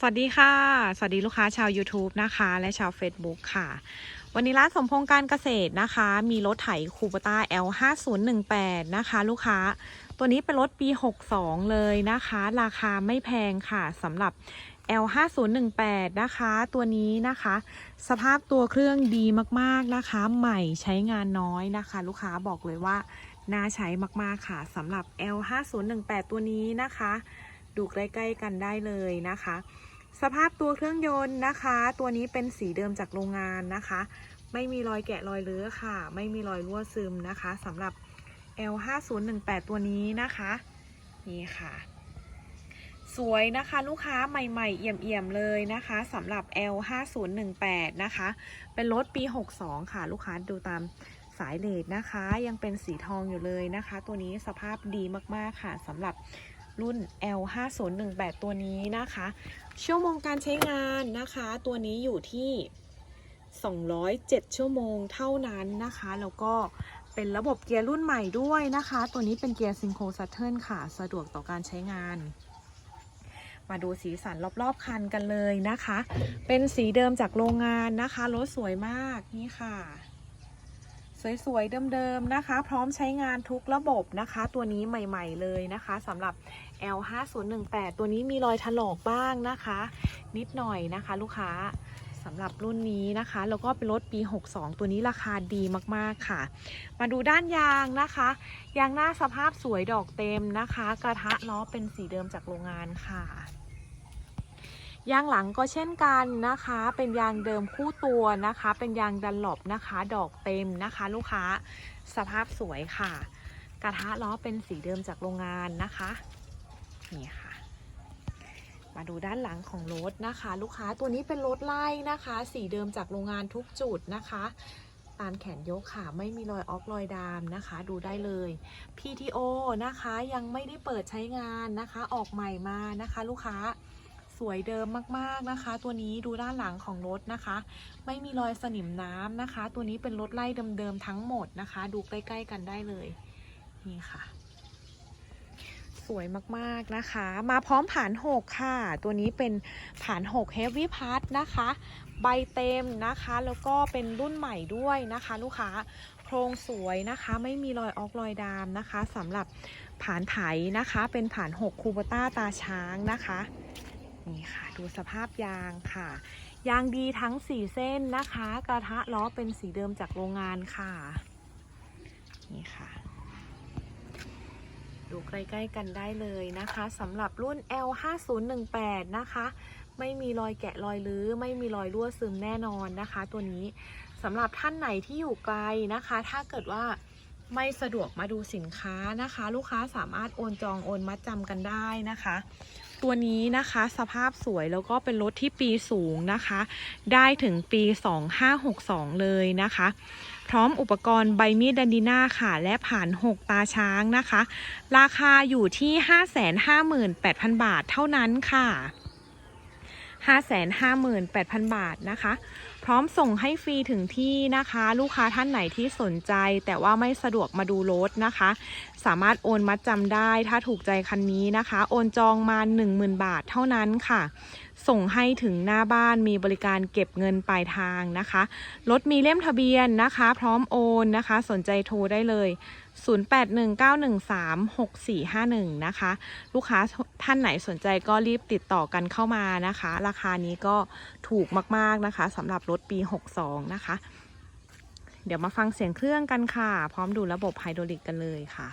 สวัสดีค่ะ สวัสดีลูกค้าชาว YouTube นะคะ และชาว Facebook ค่ะ วันนี้ร้านสมพงษ์การเกษตรนะคะ มีรถไถคูปต้า L5018 นะคะ ลูกค้า ตัวนี้เป็นรถปี 62 เลยนะคะ ราคาไม่แพงค่ะสำหรับ L5018 นะคะ ตัวนี้นะคะ สภาพตัวเครื่องดีมากๆนะคะ ใหม่ใช้งานน้อยนะคะ ลูกค้าบอกเลยว่าน่าใช้มากๆค่ะสำหรับ L5018 ตัวนี้นะคะ ดูใกล้ๆกันได้เลยนะคะ สภาพตัวเครื่องยนต์นะคะ ตัวนี้เป็นสีเดิมจากโรงงานนะคะ ไม่มีรอยแกะรอยเลื้อค่ะ ไม่มีรอยรั่วซึมนะคะสำหรับ L5018 ตัวนี้นะคะนี่ค่ะ สวยนะคะลูกค้าใหม่ๆ เอี่ยมๆเลยนะคะสำหรับ L5018 นะคะ เป็นรถปี 62 ค่ะ ลูกค้าดูตามสายเลดนะคะ ยังเป็นสีทองอยู่เลยนะคะ ตัวนี้สภาพดีมากๆค่ะสำหรับ รุ่น L5018 ตัวนี้นะคะ ชั่วโมงการใช้งานนะคะ ตัวนี้อยู่ที่ 207 ชั่วโมงเท่านั้นนะคะ แล้วก็เป็นระบบเกียร์รุ่นใหม่ด้วยนะคะ ตัวนี้เป็นเกียร์ซิงโครซัตเทิลค่ะ สะดวกต่อการใช้งาน มาดูสีสันรอบๆคันกันเลยนะคะ เป็นสีเดิมจากโรงงานนะคะ รถสวยมากนี่ค่ะ สวยๆ เดิมๆ นะคะ พร้อมใช้งานทุกระบบนะคะ ตัวนี้ใหม่ๆ เลยนะคะสำหรับ L5018 ตัวนี้มีรอยถลอกบ้างนะคะ นิดหน่อยนะคะลูกค้าสำหรับรุ่นนี้นะคะ แล้วก็เป็นรถปี 62 ตัวนี้ราคาดีมากๆค่ะ มาดูด้านยางนะคะ ยางหน้าสภาพสวยดอกเต็มนะคะ กระทะล้อเป็นสีเดิมจากโรงงานค่ะ ยางหลังก็เช่นกันนะคะ เป็นยางเดิมคู่ตัวนะคะ เป็นยางดันหลบนะคะ ดอกเต็มนะคะ ลูกค้าสภาพสวยค่ะ กระทะล้อเป็นสีเดิมจากโรงงานนะคะนี่ค่ะ มาดูด้านหลังของรถนะคะ ลูกค้าตัวนี้เป็นรถไล่นะคะ สีเดิมจากโรงงานทุกจุดนะคะตามแขนยกค่ะ ไม่มีรอยออกรอยดามนะคะ ดูได้เลย PTO นะคะยังไม่ได้เปิดใช้งานนะคะ ออกใหม่มานะคะ ลูกค้า สวยเดิมมากๆนะคะ ตัวนี้ดูด้านหลังของรถนะคะ ไม่มีรอยสนิมน้ำนะคะ ตัวนี้เป็นรถไล่เดิมๆทั้งหมดนะคะ ดูใกล้ๆกันได้เลย นี่ค่ะ สวยมากๆนะคะ มาพร้อมผ่าน6ค่ะ ตัวนี้เป็นผ่าน6 Heavy p a s นะคะ ใบเต็มนะคะ แล้วก็เป็นรุ่นใหม่ด้วยนะคะ ลูกค้าโครงสวยนะคะไม่มีรอยออกรอยดามนะคะสำหรับผ่านไถนะคะ เป็นผ่าน6คูโบต้าตาช้างนะคะ นี่ค่ะ ดูสภาพยางค่ะ ยางดีทั้ง 4 เส้นนะคะ กระทะล้อเป็นสีเดิมจากโรงงานค่ะ นี่ค่ะ ดูใกล้ๆกันได้เลยนะคะสำหรับรุ่น L5018 นะคะ ไม่มีรอยแกะรอยลื้อ ไม่มีรอยรั่วซึมแน่นอนนะคะ ตัวนี้สำหรับท่านไหนที่อยู่ไกลนะคะ ถ้าเกิดว่าไม่สะดวกมาดูสินค้านะคะ ลูกค้าสามารถโอนจองโอนมัดจำกันได้นะคะ ตัวนี้นะคะสภาพสวยแล้วก็เป็นรถที่ปีสูงนะคะ ได้ถึงปี 2562 เลยนะคะ พร้อมอุปกรณ์ใบมีดดันดีน่าค่ะ และผ่าน 6 ตาช้างนะคะ ราคาอยู่ที่ 558,000 บาทเท่านั้นค่ะ 558,000 บาทนะคะ พร้อมส่งให้ฟรีถึงที่นะคะ ลูกค้าท่านไหนที่สนใจ แต่ว่าไม่สะดวกมาดูรถนะคะ สามารถโอนมัดจำได้ ถ้าถูกใจคันนี้นะคะ โอนจองมา 10,000 บาทเท่านั้นค่ะ ส่งให้ถึงหน้าบ้านมีบริการเก็บเงินปลายทางนะคะ รถมีเล่มทะเบียนนะคะ พร้อมโอนนะคะ สนใจโทรได้เลย 0819136451 นะคะ ลูกค้าท่านไหนสนใจก็รีบติดต่อกันเข้ามานะคะ ราคานี้ก็ถูกมากๆนะคะสำหรับรถปี 62 นะคะ เดี๋ยวมาฟังเสียงเครื่องกันค่ะ พร้อมดูระบบไฮดรอลิกกันเลยค่ะ